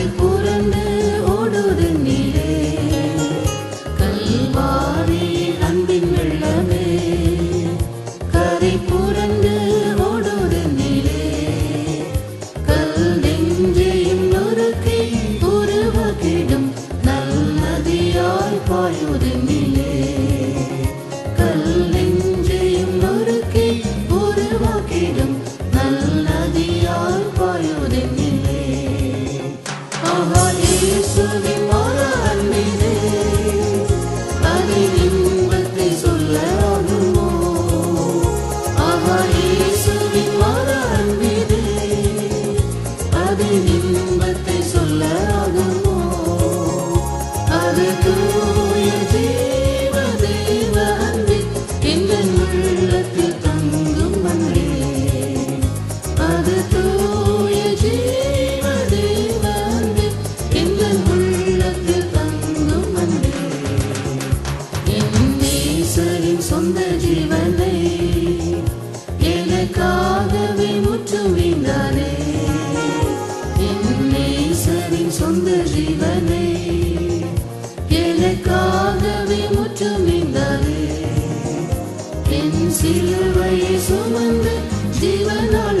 Sleep. Jesús, mi moral, mi சிலுவையை சுமந்து ஜீவனால்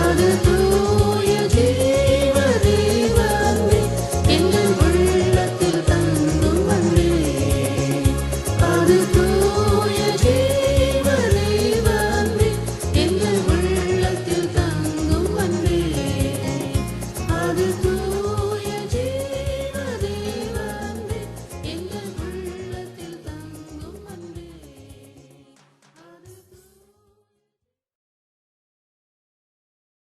அது தூ